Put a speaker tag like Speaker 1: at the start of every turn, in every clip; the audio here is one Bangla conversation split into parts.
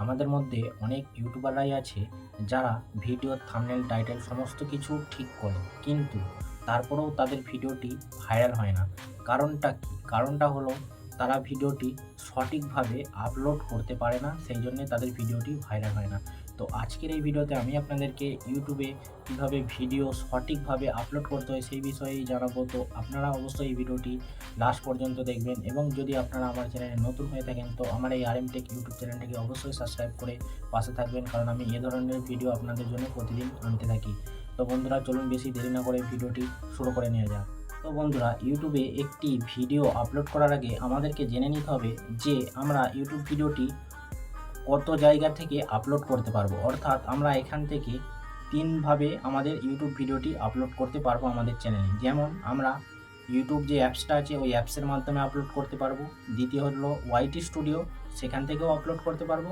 Speaker 1: আমাদের মধ্যে অনেক ইউটিউবাররাই আছে যারা ভিডিও থামনেল, টাইটেল সমস্ত কিছু ঠিক করে, কিন্তু তারপরেও তাদের ভিডিওটি ভাইরাল হয় না। কারণটা কী? কারণটা হলো তারা ভিডিওটি সঠিকভাবে আপলোড করতে পারে না, সেই জন্যে তাদের ভিডিওটি ভাইরাল হয় না। তো আজকের এই ভিডিওতে আমি আপনাদেরকে ইউটিউবে কীভাবে ভিডিও সঠিকভাবে আপলোড করতে হয় সেই বিষয়েই জানাব। তো আপনারা অবশ্যই এই ভিডিওটি লাস্ট পর্যন্ত দেখবেন এবং যদি আপনারা আমার চ্যানেলে নতুন হয়ে থাকেন, তো আমার এই আর এম টেক ইউটিউব চ্যানেলটিকে অবশ্যই সাবস্ক্রাইব করে পাশে থাকবেন, কারণ আমি এ ধরনের ভিডিও আপনাদের জন্য প্রতিদিন আনতে থাকি। তো বন্ধুরা, চলুন বেশি দেরি না করে ভিডিওটি শুরু করে নেওয়া যাক। তো বন্ধুরা, ইউটিউবে একটি ভিডিও আপলোড করার আগে আমাদেরকে জেনে নিতে হবে যে আমরা ইউটিউব ভিডিওটি কত জায়গা থেকে আপলোড করতে পারব। অর্থাৎ আমরা এখান থেকে তিনভাবে আমাদের ইউটিউব ভিডিওটি আপলোড করতে পারব আমাদের চ্যানেলে যেমন, আমরা ইউটিউব যে অ্যাপসটা আছে, ওই অ্যাপসের মাধ্যমে আপলোড করতে পারব। দ্বিতীয় হলো ওয়াইটি স্টুডিও সেখান থেকেও আপলোড করতে পারব।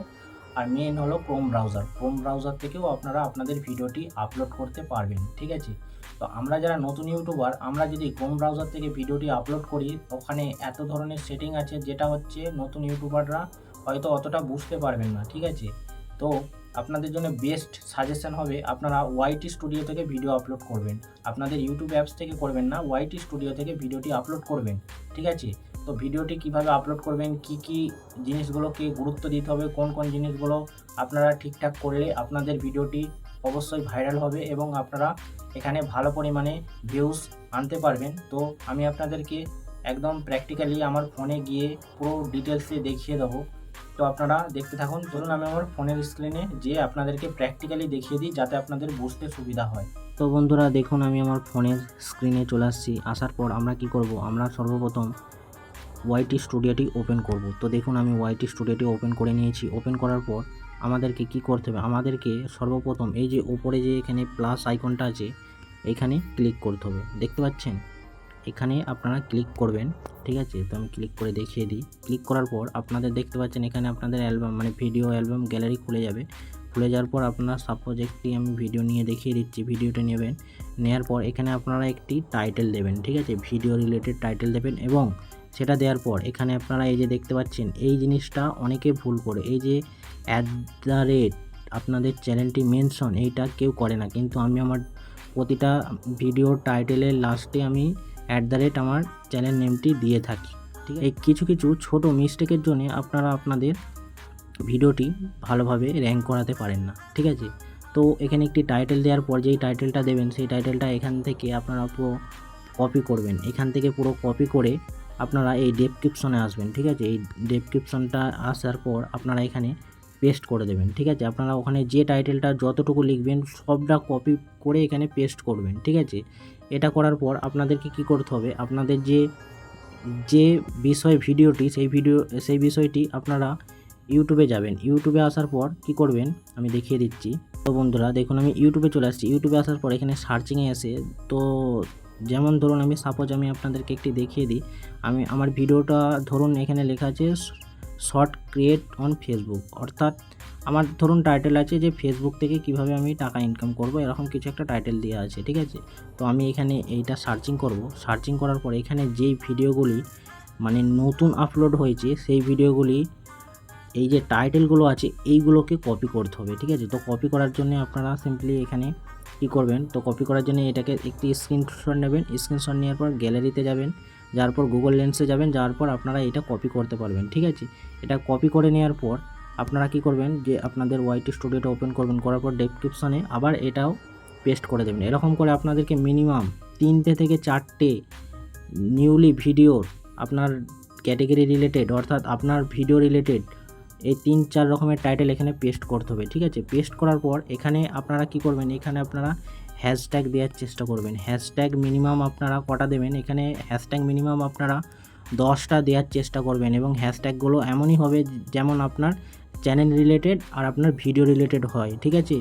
Speaker 1: আর মেন হলো ক্রোম ব্রাউজার ক্রোম ব্রাউজার থেকেও আপনারা আপনাদের ভিডিওটি আপলোড করতে পারবেন, ঠিক আছে? তো আমরা যারা নতুন ইউটিউবার আমরা যদি ক্রোম ব্রাউজার থেকে ভিডিওটি আপলোড করি, ওখানে এত ধরনের সেটিং আছে যেটা হচ্ছে নতুন ইউটিউবাররা হয়তো অতটা বুঝতে পারবেন না, ঠিক আছে? তো আপনাদের জন্য বেস্ট সাজেশন হবে আপনারা ওয়াইটি স্টুডিও থেকে ভিডিও আপলোড করবেন। আপনাদের ইউটিউব অ্যাপস থেকে করবেন না ওয়াইটি স্টুডিও থেকে ভিডিওটি আপলোড করবেন, ঠিক আছে? তো ভিডিওটি কীভাবে আপলোড করবেন, কি কি জিনিসগুলোকে গুরুত্ব দিতে হবে, কোন কোন জিনিসগুলো আপনারা ঠিকঠাক করলে আপনাদের ভিডিওটি অবশ্যই ভাইরাল হবে এবং আপনারা এখানে ভালো পরিমাণে ভিউজ আনতে পারবেন। তো আমি আপনাদেরকে একদম প্র্যাকটিক্যালি আমার ফোনে গিয়ে পুরো ডিটেলসে দেখিয়ে দেবো। তো আপনারা দেখতে থাকুন। ধরুন আমি আমার ফোনের স্ক্রিনে যে আপনাদেরকে প্র্যাকটিক্যালি দেখিয়ে দিই যাতে আপনাদের বুঝতে সুবিধা হয়। তো বন্ধুরা, দেখুন আমি আমার ফোনের স্ক্রিনে চলে আসছি। আসার পর আমরা কি করব? আমরা সর্বপ্রথম ওয়াইটি স্টুডিওটি ওপেন করব। তো দেখুন আমি ওয়াইটি স্টুডিওটি ওপেন করে নিয়েছি। ওপেন করার পর আমাদেরকে কি করতে হবে? আমাদেরকে সর্বপ্রথম এই যে উপরে যে এখানে প্লাস আইকনটা আছে, এখানে ক্লিক করতে হবে। দেখতে পাচ্ছেন? এখানে আপনারা ক্লিক করবেন, ঠিক আছে? তো আমি ক্লিক করে দেখিয়ে দিই। ক্লিক করার পর আপনাদের দেখতে পাচ্ছেন এখানে আপনাদের অ্যালবাম মানে ভিডিও অ্যালবাম গ্যালারি খুলে যাবে। খুলে যাওয়ার পর আপনারা সাপোজ একটি আমি ভিডিও নিয়ে দেখিয়ে দিচ্ছি ভিডিওটা নেবেন। নেওয়ার পর এখানে আপনারা একটি টাইটেল দেবেন, ঠিক আছে? ভিডিও রিলেটেড টাইটেল দেবেন এবং সেটা দেওয়ার পর এখানে আপনারা এই যে দেখতে পাচ্ছেন, এই জিনিসটা অনেকে ভুল করে। এই যে অ্যাট দ্য রেট আপনাদের চ্যানেলটি মেনশন এইটা কেউ করে না। কিন্তু আমি আমার প্রতিটা ভিডিও টাইটেলের লাস্টে আমি অ্যাট দ্য রেট আমার চ্যানেল নেমটি দিয়ে থাকি। ঠিক এই কিছু কিছু ছোট মিস্টেকের জন্য আপনারা আপনাদের ভিডিওটি ভালোভাবে র্যাঙ্ক করাতে পারেন না। ঠিক আছে? তো এখানে একটি টাইটেল দেওয়ার পর যেই টাইটেলটা দেবেন, সেই টাইটেলটা এখান থেকে আপনারা পুরো কপি করবেন। এখান থেকে পুরো কপি করে আপনারা এই ডেসক্রিপশনে আসবেন। ঠিক আছে? এই ডেসক্রিপশনটা আসার পর আপনারা এখানে পেস্ট করে দেবেন। ঠিক আছে? আপনারা ওখানে যে টাইটেলটা যতটুকু লিখবেন, সবটা কপি করে এখানে পেস্ট করবেন। ঠিক আছে? এটা করার পর আপনাদেরকে কি করতে হবে? আপনাদের যে যে বিষয় ভিডিওটি, সেই ভিডিও, সেই বিষয়টি আপনারা ইউটিউবে যাবেন। ইউটিউবে আসার পর কি করবেন? আমি দেখিয়ে দিচ্ছি। তো বন্ধুরা, দেখুন, আমি ইউটিউবে চলে আসছি। ইউটিউবে আসার পর এখানে সার্চিংয়ে এসে, তো যেমন ধরুন, আমি সাপোজ আমি আপনাদেরকে একটি দেখিয়ে দিই। আমি, আমার ভিডিওটা ধরুন, এখানে লেখা আছে শর্ট ক্রিয়েট অন ফেসবুক। অর্থাৎ আমার ধরুন টাইটেল আছে যে ফেসবুক থেকে কীভাবে আমি টাকা ইনকাম করব, এরকম কিছু একটা টাইটেল দেওয়া আছে, ঠিক আছে? তো আমি এখানে এইটা সার্চিং করব। সার্চিং করার পর এখানে যেই ভিডিওগুলি মানে নতুন আপলোড হয়েছে, সেই ভিডিওগুলি, এই যে টাইটেলগুলো আছে, এইগুলোকে কপি করতে হবে, ঠিক আছে? তো কপি করার জন্য আপনারা সিম্পলি এখানে কী করবেন? তো কপি করার জন্য এটাকে একটি স্ক্রিনশট নেবেন। স্ক্রিনশট নেওয়ার পর গ্যালারিতে যাবেন। যাওয়ার পর গুগল লেন্সে যাবেন যাওয়ার পর আপনারা এটা কপি করতে পারবেন, ঠিক আছে? এটা কপি করে নেওয়ার পর আপনারা কি করবেন যে আপনাদের ওয়াইটি স্টুডিওটা ওপেন করবেন, করার পর ডেসক্রিপশনে আবার এটাও পেস্ট করে দেবেন। এরকম করে আপনাদেরকে মিনিমাম তিনটে থেকে চারটে নিউলি ভিডিওর আপনার ক্যাটেগরি রিলেটেড অর্থাৎ আপনার ভিডিও রিলেটেড এই তিন চার রকমের টাইটেল এখানে পেস্ট করতে হবে, ঠিক আছে? পেস্ট করার পর এখানে আপনারা কি করবেন? এখানে আপনারা হ্যাশট্যাগ দেওয়ার চেষ্টা করবেন। হ্যাশট্যাগ মিনিমাম আপনারা কটা দেবেন? এখানে হ্যাশট্যাগ মিনিমাম আপনারা দশটা দেওয়ার চেষ্টা করবেন এবং হ্যাশট্যাগুলো এমনই হবে যেমন আপনার চ্যানেল রিলেটেড আর আপনার ভিডিও রিলেটেড হয়, ঠিক আছে?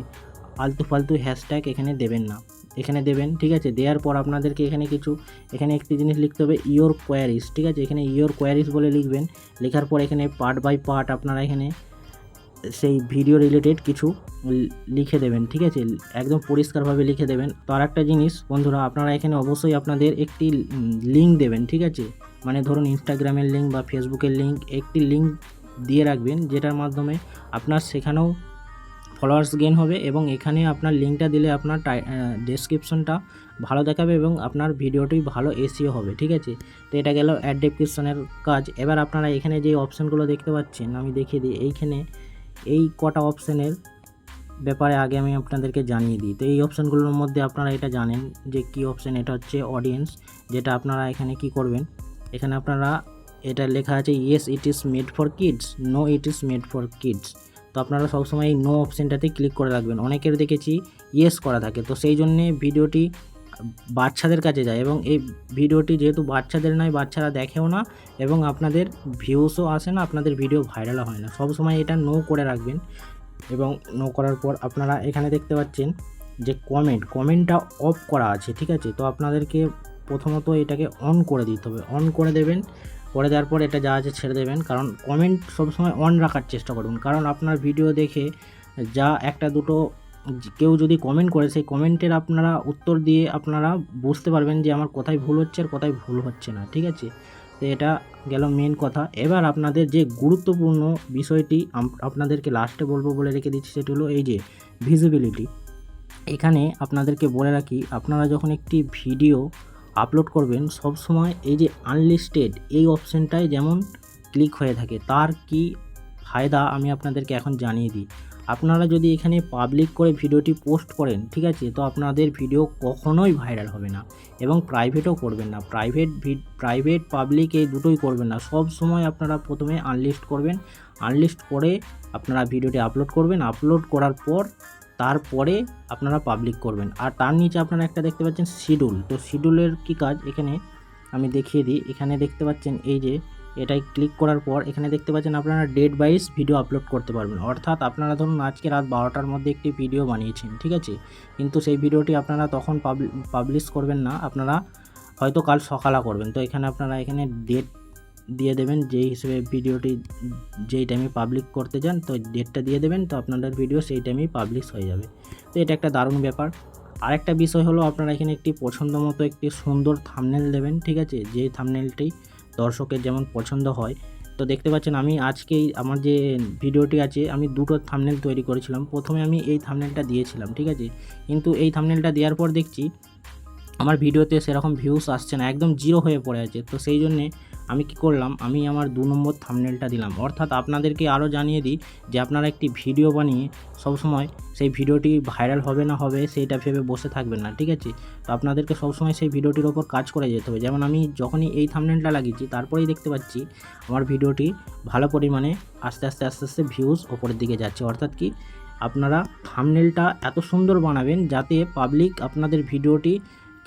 Speaker 1: আলতু ফালতু হ্যাশট্যাগ এখানে দেবেন না। এখানে দেবেন, ঠিক আছে? দেওয়ার পর আপনাদেরকে এখানে কিছু, এখানে একটি জিনিস লিখতে হবে ইয়োর কোয়ারিস ঠিক আছে? এখানে ইয়োর কোয়ারিস বলে লিখবেন। লেখার পর এখানে পার্ট বাই পার্ট আপনারা এখানে সেই ভিডিও রিলেটেড কিছু লিখে দেবেন, ঠিক আছে? একদম পরিষ্কারভাবে লিখে দেবেন। তো আর একটা জিনিস, বন্ধুরা, আপনারা এখানে অবশ্যই আপনাদের একটি লিঙ্ক দেবেন, ঠিক আছে? মানে ধরুন ইনস্টাগ্রামের লিঙ্ক বা ফেসবুকের লিঙ্ক একটি লিঙ্ক দিয়ে রাখবেন, যেটার মাধ্যমে আপনার সেখানেও ফলোয়ার্স গেন হবে এবং এখানে আপনার লিঙ্কটা দিলে আপনার ডেসক্রিপশনটা ভালো দেখাবে এবং আপনার ভিডিওটি ভালো এসিও হবে, ঠিক আছে? তো এটা গেল অ্যাড ডেসক্রিপশনের কাজ। এবার আপনারা এখানে যে অপশানগুলো দেখতে পাচ্ছেন, আমি দেখিয়ে দিই। এইখানে এই কটা অপশানের ব্যাপারে আগে আমি আপনাদেরকে জানিয়ে দিই। তো এই অপশানগুলোর মধ্যে আপনারা এটা জানেন যে কী অপশান এটা হচ্ছে অডিয়েন্স যেটা আপনারা এখানে কি করবেন? এখানে আপনারা এটা লেখা আছে yes it is made for kids no it is made for kids তো আপনারা সবসময় এই নো অপশানটাতে ক্লিক করে রাখবেন। অনেকের দেখেছি ইয়েস করা থাকে। তো সেই জন্যে ভিডিওটি বাচ্চাদের কাছে যায় এবং এই ভিডিওটি যেহেতু বাচ্চাদের নয়, বাচ্চারা দেখেও না এবং আপনাদের ভিউসও আসে না, আপনাদের ভিডিও ভাইরালও হয় না। সব সময় এটা নো করে রাখবেন এবং নো করার পর আপনারা এখানে দেখতে পাচ্ছেন যে কমেন্ট কমেন্টটা অফ করা আছে, ঠিক আছে? তো আপনাদেরকে প্রথমত এটাকে অন করে দিতে হবে। অন করে দেবেন, করে দেওয়ার পর এটা যা আছে ছেড়ে দেবেন, কারণ কমেন্ট সবসময় অন রাখার চেষ্টা করুন। কারণ আপনার ভিডিও দেখে যা একটা দুটো কেউ যদি কমেন্ট করে, সেই কমেন্টের আপনারা উত্তর দিয়ে আপনারা বুঝতে পারবেন যে আমার কোথায় ভুল হচ্ছে আর কোথায় ভুল হচ্ছে না, ঠিক আছে? তো এটা গেল মেন কথা। এবার আপনাদের যে গুরুত্বপূর্ণ বিষয়টি আপনাদেরকে লাস্টে বলব বলে রেখে দিচ্ছি, সেটি হলো এই যে ভিজিবিলিটি এখানে আপনাদেরকে বলে রাখি, আপনারা যখন একটি ভিডিও আপলোড করবেন, সব সময় এই যে আনলিস্টেড এই অপশানটায় যেমন ক্লিক হয়ে থাকে, তার কি ফায়দা আমি আপনাদেরকে এখন জানিয়ে দিই। আপনারা যদি এখানে পাবলিক করে ভিডিওটি পোস্ট করেন, ঠিক আছে? তো আপনাদের ভিডিও কখনোই ভাইরাল হবে না এবং প্রাইভেটও করবেন না। প্রাইভেট প্রাইভেট পাবলিক এই দুটোই করবেন না। সব সময় আপনারা প্রথমে আনলিস্ট করবেন। আনলিস্ট করে আপনারা ভিডিওটি আপলোড করবেন। আপলোড করার পর তারপরে আপনারা পাবলিক করবেন। আর তার নিচে আপনারা একটা দেখতে পাচ্ছেন শিডিউল তো শিডিউলের কি কাজ? এখানে আমি দেখিয়ে দিই। এখানে দেখতে পাচ্ছেন এই যে এটাই ক্লিক করার পর এখানে দেখতে পাচ্ছেন আপনারা ডেট ওয়াইজ ভিডিও আপলোড করতে পারবেন। অর্থাৎ আপনারা ধরুন আজকে রাত বারোটার মধ্যে একটি ভিডিও বানিয়েছেন, ঠিক আছে? কিন্তু সেই ভিডিওটি আপনারা তখন পাবলিশ করবেন না, আপনারা হয়তো কাল সকালে করবেন। তো এখানে আপনারা এখানে ডেট দিয়ে দেবেন, যেই হিসেবে ভিডিওটি যেই টাইমে পাবলিক করতে চান তো ডেটটা দিয়ে দেবেন, তো আপনাদের ভিডিও সেই টাইমেই পাবলিশ হয়ে যাবে। তো এটা একটা দারুণ ব্যাপার। আরেকটা বিষয় হলো, আপনারা এখানে একটি পছন্দ মতো একটি সুন্দর থামনেল দেবেন, ঠিক আছে? যে থামনেলটি দর্শকের যেমন পছন্দ হয়। তো দেখতে পাচ্ছেন আমি আজকেই আমার যে ভিডিওটি আছে, আমি দুটো থামনেল তৈরি করেছিলাম। প্রথমে আমি এই থামনেলটা দিয়েছিলাম, ঠিক আছে? কিন্তু এই থামনেলটা দেওয়ার পর দেখছি, আমার ভিডিওতে সেরকম ভিউস আসছে না, একদম জিরো হয়ে পড়ে আছে। তো সেই জন্যে আমি কি করলাম? আমি আমার দু নম্বর থামনেলটা দিলাম। অর্থাৎ আপনাদেরকে আরও জানিয়ে দিই যে আপনারা একটি ভিডিও বানিয়ে সবসময় সেই ভিডিওটি ভাইরাল হবে না হবে সেইটা ভেবে বসে থাকবেন না, ঠিক আছে? তো আপনাদেরকে সবসময় সেই ভিডিওটির ওপর কাজ করে যেতে হবে। যেমন আমি যখনই এই থামনেলটা লাগিয়েছি, তারপরেই দেখতে পাচ্ছি আমার ভিডিওটি ভালো পরিমাণে আস্তে আস্তে আস্তে আস্তে ভিউজ ওপরের দিকে যাচ্ছে। অর্থাৎ কি আপনারা থামনেলটা এত সুন্দর বানাবেন যাতে পাবলিক আপনাদের ভিডিওটি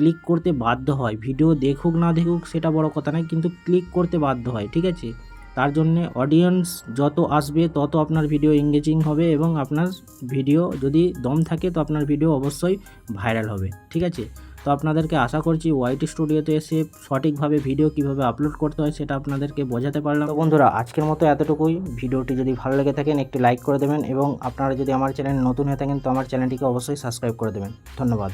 Speaker 1: ক্লিক করতে বাধ্য হয়। ভিডিও দেখুক, না দেখুক, সেটা বড় কথা নয়, কিন্তু ক্লিক করতে বাধ্য হয়, ঠিক আছে? তার জন্যে অডিয়েন্স যত আসবে, তত আপনার ভিডিও এঙ্গেজিং হবে এবং আপনার ভিডিও যদি দম থাকে, তো আপনার ভিডিও অবশ্যই ভাইরাল হবে, ঠিক আছে? তো আপনাদেরকে আশা করছি ওয়াইটি স্টুডিওতে এসে সঠিকভাবে ভিডিও কীভাবে আপলোড করতে হয়, সেটা আপনাদেরকে বোঝাতে পারলাম। বন্ধুরা, আজকের মতো এতটুকুই। ভিডিওটি যদি ভালো লেগে থাকেন একটি লাইক করে দেবেন এবং আপনারা যদি আমার চ্যানেল নতুন হয়ে থাকেন, তো আমার চ্যানেলটিকে অবশ্যই সাবস্ক্রাইব করে দেবেন। ধন্যবাদ।